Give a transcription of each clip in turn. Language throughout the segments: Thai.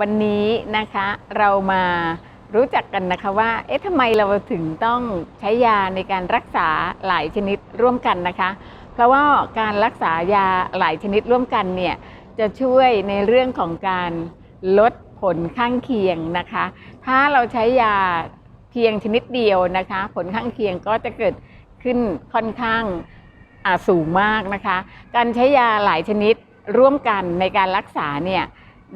วันนี้นะคะเรามารู้จักกันนะคะว่า เอ๊ะทำไมเราถึงต้องใช้ยาในการรักษาหลายชนิดร่วมกันนะคะ เพราะว่าการรักษายาหลายชนิดร่วมกันเนี่ยจะช่วยในเรื่องของการลดผลข้างเคียงนะคะ ถ้าเราใช้ยาเพียงชนิดเดียวนะคะ ผลข้างเคียงก็จะเกิดขึ้นค่อนข้างาสูงมากนะคะ การใช้ยาหลายชนิดร่วมกันในการรักษาเนี่ย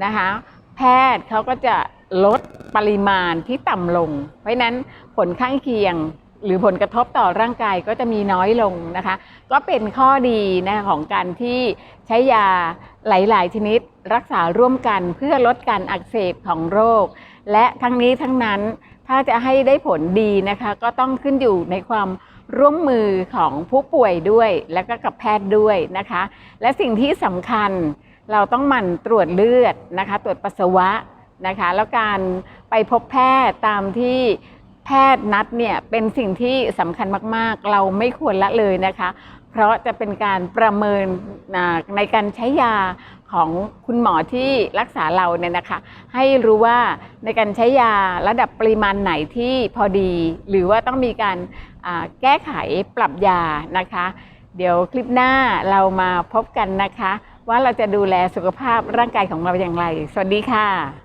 นะคะ แพทย์เขาก็จะลดปริมาณที่ต่ำลง เพราะฉะนั้นผลข้างเคียงหรือผลกระทบต่อร่างกายก็จะมีน้อยลงนะคะ ก็เป็นข้อดีนะคะของการที่ใช้ยาหลาย ๆ ชนิดรักษาร่วมกันเพื่อลดการอักเสบของโรค และทั้งนี้ทั้งนั้นถ้าจะให้ได้ผลดีนะคะ ก็ต้องขึ้นอยู่ในความร่วมมือของผู้ป่วยด้วย และก็กับแพทย์ด้วยนะคะ และสิ่งที่สำคัญ เราต้องหมั่นตรวจเลือดนะคะ ตรวจปัสสาวะนะคะ แล้วการไปพบแพทย์ตามที่แพทย์นัดเนี่ยเป็นสิ่งที่สำคัญมาก ๆ เราไม่ควรละเลยนะคะ เพราะจะเป็นการประเมินในการใช้ยาของคุณหมอที่รักษาเราเนี่ยนะคะ ให้รู้ว่าในการใช้ยาระดับปริมาณไหนที่พอดี หรือว่าต้องมีการแก้ไขปรับยานะคะ เดี๋ยวคลิปหน้าเรามาพบกันนะคะ ว่าเราจะดูแลสุขภาพร่างกายของเราอย่างไร สวัสดีค่ะ